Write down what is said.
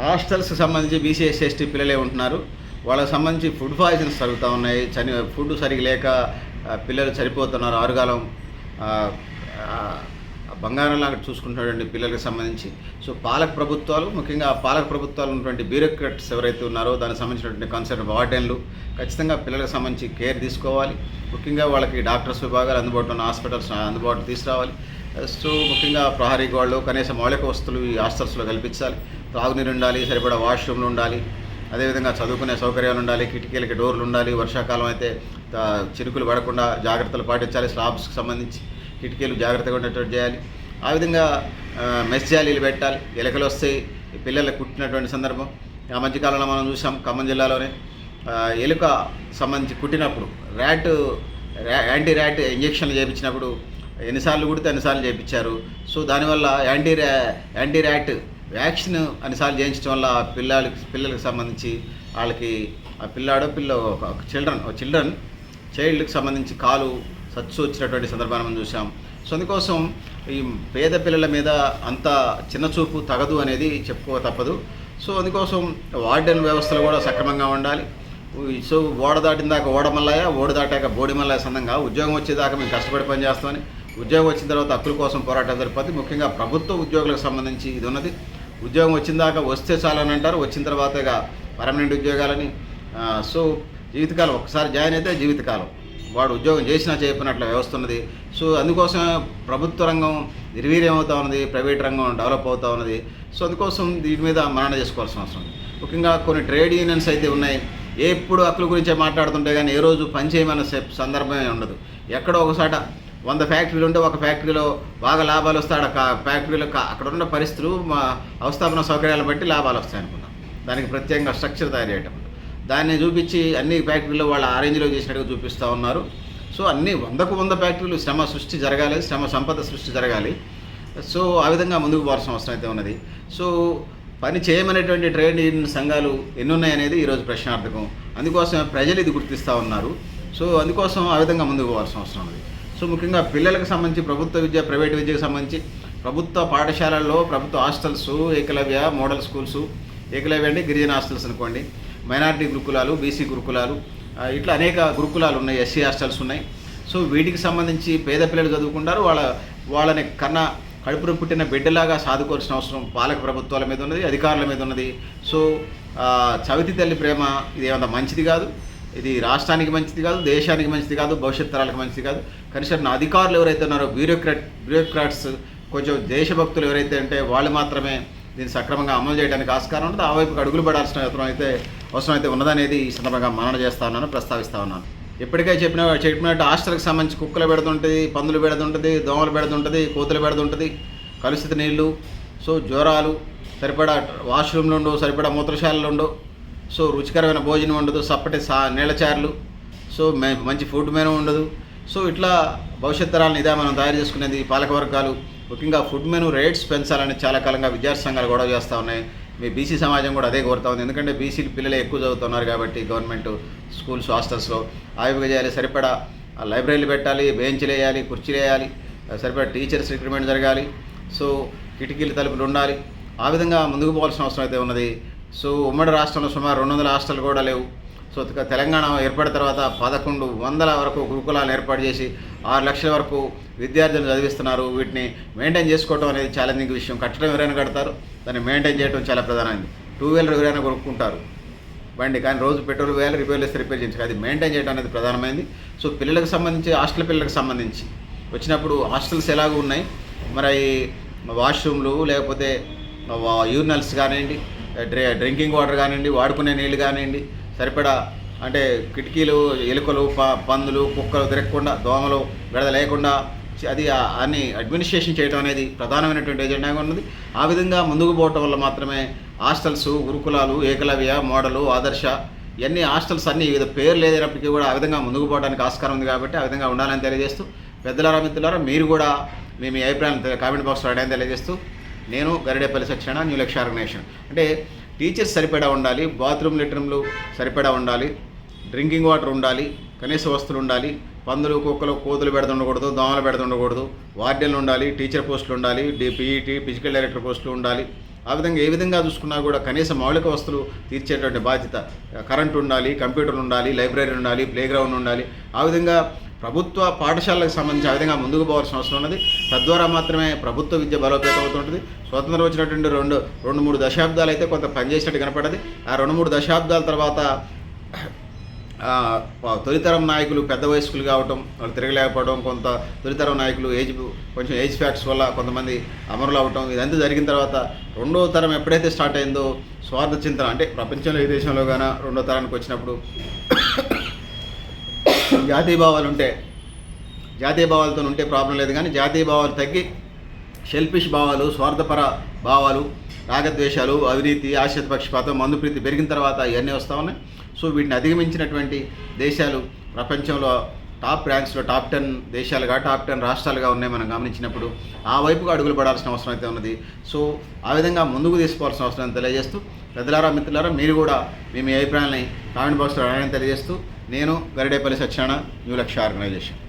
హాస్టల్స్కి సంబంధించి BCs ST పిల్లలే ఉంటున్నారు. వాళ్ళకి సంబంధించి ఫుడ్ పాయిజన్స్ జరుగుతూ ఉన్నాయి. చని ఫుడ్ సరిగ్గా లేక పిల్లలు చనిపోతున్నారు. ఆరుగాలం బంగారం లాగా చూసుకుంటున్నటువంటి పిల్లలకు సంబంధించి. సో పాలక ప్రభుత్వాలు ముఖ్యంగా పాలక ప్రభుత్వాలు ఉన్నటువంటి బ్యూరోక్రాట్స్ ఎవరైతే ఉన్నారో దానికి సంబంధించినటువంటి కన్సర్న్ వార్డెన్లు ఖచ్చితంగా పిల్లలకు సంబంధించి కేర్ తీసుకోవాలి. ముఖ్యంగా వాళ్ళకి డాక్టర్స్ విభాగాలు అందుబాటులో ఉన్న హాస్పిటల్స్ అందుబాటులో తీసుకురావాలి. సో ముఖ్యంగా ప్రహరీ గోళ్ళు కనీసం మౌలిక వస్తువులు ఈ హాస్టల్స్లో కల్పించాలి. త్రాగునీరు ఉండాలి సరిపడా వాష్రూమ్లు ఉండాలి. అదేవిధంగా చదువుకునే సౌకర్యాలు ఉండాలి కిటికీలకి డోర్లు ఉండాలి. వర్షాకాలం అయితే చినుకులు పడకుండా జాగ్రత్తలు పాటించాలి. స్లాబ్స్కి సంబంధించి కిటికీలు జాగ్రత్తగా ఉండేటట్టు చేయాలి. ఆ విధంగా మెస్ జాలీలు పెట్టాలి. ఎలకలు వస్తాయి. ఈ పిల్లలకు కుట్టినటువంటి సందర్భం. ఆ మధ్యకాలంలో మనం చూసాం ఖమ్మం జిల్లాలోనే ఎలుక సంబంధించి కుట్టినప్పుడు ర్యాట్ ర్యా- యాంటీ ర్యాట్ ఇంజక్షన్లు చేయించినప్పుడు ఎన్నిసార్లు కుడితే ఎన్నిసార్లు చేయించారు. సో దానివల్ల యాంటీ యాంటీ ర్యాట్ వ్యాక్సిన్ అన్నిసార్లు చేయించడం వల్ల పిల్లలకి పిల్లలకు సంబంధించి వాళ్ళకి ఆ పిల్లాడో పిల్ల ఒక చిల్డ్రన్ ఒక చిల్డ్రన్ చైల్డ్కి సంబంధించి కాలు సచ్చు వచ్చినటువంటి సందర్భాన్ని మనం చూసాం సో అందుకోసం ఈ పేద పిల్లల మీద అంత చిన్న చూపు తగదు అనేది చెప్పుకో తప్పదు. సో అందుకోసం వార్డెన్ వ్యవస్థలు కూడా సక్రమంగా ఉండాలి. సో ఓడ దాటిన దాకా ఓడ ఓడ దాటాక బోడి మల్లయ్య సందంగా ఉద్యోగం వచ్చేదాకా మేము కష్టపడి పని చేస్తామని ఉద్యోగం వచ్చిన తర్వాత హక్కుల కోసం పోరాటం జరుపుతుంది ముఖ్యంగా ప్రభుత్వ ఉద్యోగులకు సంబంధించి ఇది ఉన్నది. ఉద్యోగం వచ్చిన దాకా వస్తే చాలని అంటారు. వచ్చిన తర్వాత పర్మనెంట్ ఉద్యోగాలని సో జీవితకాలం ఒకసారి జాయిన్ అయితే జీవితకాలం. వాడు ఉద్యోగం చేసినా చేయకున్నట్ల వ్యవస్థ ఉన్నది. సో అందుకోసం ప్రభుత్వ రంగం నిర్వీర్యమవుతా ఉన్నది. ప్రైవేట్ రంగం డెవలప్ అవుతూ ఉన్నది. సో అందుకోసం దీని మీద మరణ చేసుకోవాల్సిన అవసరం ఉంది. ముఖ్యంగా కొన్ని ట్రేడ్ యూనియన్స్ అయితే ఉన్నాయి. ఎప్పుడు హక్కుల గురించే మాట్లాడుతుంటే కానీ ఏ రోజు పని చేయమన్న సెప్- సందర్భమే ఉండదు. ఎక్కడో ఒకసాట వంద ఫ్యాక్టరీలు ఉంటే ఒక ఫ్యాక్టరీలో బాగా లాభాలు వస్తాడు ఫ్యాక్టరీలో అక్కడ ఉన్న పరిస్థితులు మా అవస్థాపన సౌకర్యాలను బట్టి లాభాలు వస్తాయి అనుకున్నాం. దానికి ప్రత్యేకంగా స్ట్రక్చర్ తయారు చేయటం. దాన్ని చూపించి అన్ని ఫ్యాక్టరీలు వాళ్ళ ఆరేంజ్లో చేసినట్టుగా చూపిస్తూ ఉన్నారు. సో అన్ని వందకు వంద ఫ్యాక్టరీలు శ్రమ సృష్టి జరగాలి శ్రమ సంపద సృష్టి జరగాలి. సో ఆ విధంగా ముందుకు పోవాల్సిన అవసరం అయితే ఉన్నది. సో పని చేయమనేటువంటి ట్రేడ్ యూనియన్ సంఘాలు ఎన్నున్నాయనేది ఈరోజు ప్రశ్నార్థకం. అందుకోసం ప్రజలు ఇది గుర్తిస్తూ ఉన్నారు. సో అందుకోసం ఆ విధంగా ముందుకు పోవాల్సిన అవసరం ఉంది సో ముఖ్యంగా పిల్లలకు సంబంధించి ప్రభుత్వ విద్య ప్రైవేట్ విద్యకు సంబంధించి ప్రభుత్వ పాఠశాలల్లో ప్రభుత్వ hostels Eklavya model schools Eklavya అంటే గిరిజన హాస్టల్స్ అనుకోండి మైనారిటీ గురుకులాలు బీసీ గురుకులాలు ఇట్లా అనేక గురుకులాలు ఉన్నాయి ఎస్సీ హాస్టల్స్ ఉన్నాయి. సో వీటికి సంబంధించి పేద పిల్లలు చదువుకుంటారు వాళ్ళ వాళ్ళని కన్నా కడుపున పుట్టిన బిడ్డలాగా సాదుకోవాల్సిన అవసరం పాలక ప్రభుత్వాల మీద ఉన్నది అధికారుల మీద ఉన్నది. సో చవితి తల్లి ప్రేమ ఇది ఏమంత మంచిది కాదు. ఇది రాష్ట్రానికి మంచిది కాదు దేశానికి మంచిది కాదు భవిష్యత్ తరాలకు మంచిది కాదు. కనీసం నా అధికారులు ఎవరైతే ఉన్నారో బ్యూరోక్రాట్ బ్యూరోక్రాట్స్ కొంచెం దేశభక్తులు ఎవరైతే అంటే వాళ్ళు మాత్రమే దీన్ని సక్రమంగా అమలు చేయడానికి ఆస్కారం ఉంటుంది ఆ వైపుకి అడుగులు పడాల్సిన అవసరం అయితే అవసరం అయితే ఉన్నదనేది ఈ సందర్భంగా మనన చేస్తా ఉన్నాను ప్రస్తావిస్తా ఉన్నాను. ఎప్పటికే చెప్పిన చెప్పినట్టు హాస్టల్కి సంబంధించి కుక్కలు పెడుతుంటుంది పందులు పెడుతుంటుంది దోమలు పెడుతుంటుంది కోతులు పెడుతుంటుంది కలుషిత నీళ్ళు సో జ్వరాలు సరిపడా వాష్రూమ్లు ఉండవు సరిపడా మూత్రశాలలు ఉండవు. సో రుచికరమైన భోజనం ఉండదు సప్పటి సా నీళ్ళచారులు. సో మే మంచి ఫుడ్ మెనూ ఉండదు. సో ఇట్లా భవిష్యత్ తరాలను ఇదే మనం తయారు చేసుకునేది పాలకవర్గాలు. ముఖ్యంగా ఫుడ్ మెనూ రేట్స్ పెంచాలని చాలా కాలంగా విద్యార్థి సంఘాలు గొడవ చేస్తూ ఉన్నాయి. మీ బీసీ సమాజం కూడా అదే కోరుతా ఉంది. ఎందుకంటే బీసీ పిల్లలే ఎక్కువ చదువుతున్నారు కాబట్టి గవర్నమెంట్ స్కూల్స్ హాస్టల్స్లో ఆవిగా చేయాలి సరిపడా లైబ్రరీలు పెట్టాలి బెంచ్లు వేయాలి కుర్చీలు వేయాలి సరిపడా టీచర్స్ రిక్రూట్మెంట్ జరగాలి. సో కిటికీలు తలుపులు ఉండాలి. ఆ విధంగా ముందుకు పోవాల్సిన అవసరం అయితే ఉన్నది. సో ఉమ్మడి రాష్ట్రంలో సుమారు రెండు వందల హాస్టల్ కూడా లేవు. సో తెలంగాణ ఏర్పడిన తర్వాత పదకొండు వందల వరకు గురుకులాలను ఏర్పాటు చేసి ఆరు లక్షల వరకు విద్యార్థులను చదివిస్తున్నారు. వీటిని మెయింటైన్ చేసుకోవడం అనేది ఛాలెంజింగ్ విషయం. కట్టడం ఎవరైనా కడతారు దాన్ని మెయింటైన్ చేయడం చాలా ప్రధానమైంది టూ వీలర్ ఎవరైనా కొనుక్కుంటారు. బండి కానీ రోజు పెట్రోల్ వేయాలి రిపేర్ చేస్తే రిపేర్ చేయించాలి అది మెయింటైన్ చేయడం అనేది ప్రధానమైంది సో పిల్లలకు సంబంధించి హాస్టల్ పిల్లలకు సంబంధించి వచ్చినప్పుడు హాస్టల్స్ ఎలాగ ఉన్నాయి? మరి వాష్రూమ్లు లేకపోతే యూరినల్స్ కానివ్వండి డ్రింకింగ్ వాటర్ కానివ్వండి వాడుకునే నీళ్ళు కానివ్వండి సరిపడా అంటే కిటికీలు ఎలుకలు ప పందులు కుక్కలు తిరగకుండా దోమలు బెడద లేకుండా అది అన్ని అడ్మినిస్ట్రేషన్ చేయడం అనేది ప్రధానమైనటువంటి ఎజెండాగా ఉన్నది. ఆ విధంగా ముందుకు పోవటం వల్ల మాత్రమే హాస్టల్స్ గురుకులాలు ఏకలవ్య మోడలు ఆదర్శ ఇవన్నీ హాస్టల్స్ అన్ని వివిధ పేర్లు ఏదైనప్పటికీ కూడా ఆ విధంగా ముందుకు పోవడానికి ఆస్కారం ఉంది కాబట్టి ఆ విధంగా ఉండాలని తెలియజేస్తూ పెద్దలారా మిత్రులారా మీరు కూడా మీ మీ కామెంట్ బాక్స్లో అడగని తెలియజేస్తూ నేను గరిడేపల్లి సత్యనారాయణ న్యూ లక్ష్య ఆర్గనైజేషన్. అంటే టీచర్స్ సరిపడా ఉండాలి బాత్రూమ్ లెట్రూమ్లు సరిపడా ఉండాలి డ్రింకింగ్ వాటర్ ఉండాలి కనీస వస్తువులు ఉండాలి పందులు కుక్కలు కోతులు పెడుతుండకూడదు దోమలు పెడుతుండకూడదు వార్డెన్లు ఉండాలి టీచర్ పోస్టులు ఉండాలి డిపిఈటీ ఫిజికల్ డైరెక్టర్ పోస్టులు ఉండాలి. ఆ విధంగా ఏ విధంగా చూసుకున్నా కూడా కనీస మౌలిక వస్తువులు తీర్చేటువంటి బాధ్యత. కరెంట్ ఉండాలి కంప్యూటర్ ఉండాలి లైబ్రరీ ఉండాలి ప్లే గ్రౌండ్ ఉండాలి. ఆ విధంగా ప్రభుత్వ పాఠశాలకు సంబంధించి ఆ విధంగా ముందుకు పోవాల్సిన అవసరం ఉన్నది. తద్వారా మాత్రమే ప్రభుత్వ విద్య బలోపేతం అవుతుంటుంది. స్వతంత్రం వచ్చినటువంటి రెండు రెండు మూడు దశాబ్దాలు అయితే కొంత పనిచేసినట్టు కనపడది. ఆ రెండు మూడు దశాబ్దాల తర్వాత తొలితరం నాయకులు పెద్ద వయస్కులు కావటం వాళ్ళు తిరగలేకపోవడం కొంత తొలితరం నాయకులు ఏజ్ కొంచెం ఏజ్ ఫ్యాక్ట్స్ వల్ల కొంతమంది అమరులు అవటం ఇదంతా జరిగిన తర్వాత రెండో తరం ఎప్పుడైతే స్టార్ట్ అయిందో స్వార్థ చింతన అంటే ప్రపంచంలో ఏ దేశంలో కానీ రెండో తరానికి వచ్చినప్పుడు జాతీయ భావాలు ఉంటే జాతీయ భావాలతో ఉంటే ప్రాబ్లం లేదు కానీ జాతీయ భావాలు తగ్గి షెల్ఫిష్ భావాలు స్వార్థపర భావాలు రాగద్వేషాలు అవినీతి ఆశ్రిత పక్షపాతం మందు ప్రీతి పెరిగిన తర్వాత ఇవన్నీ వస్తూ ఉన్నాయి. సో వీటిని అధిగమించినటువంటి దేశాలు ప్రపంచంలో టాప్ ర్యాంక్స్లో టాప్ టెన్ దేశాలుగా టాప్ టెన్ రాష్ట్రాలుగా ఉన్నాయి మనం గమనించినప్పుడు. ఆ వైపుగా అడుగులు పడాల్సిన అవసరం అయితే ఉన్నది. సో ఆ విధంగా ముందుకు తీసుకోవాల్సిన అవసరం తెలియజేస్తూ పెద్దలారా మిత్రులారా మీరు కూడా మీ మీ అభిప్రాయాలని కామెంట్ బాక్స్లో రాయడం తెలియజేస్తూ నేను గరిడేపల్లి సత్యనారాయణ న్యూ లక్ష్య ఆర్గనైజేషన్.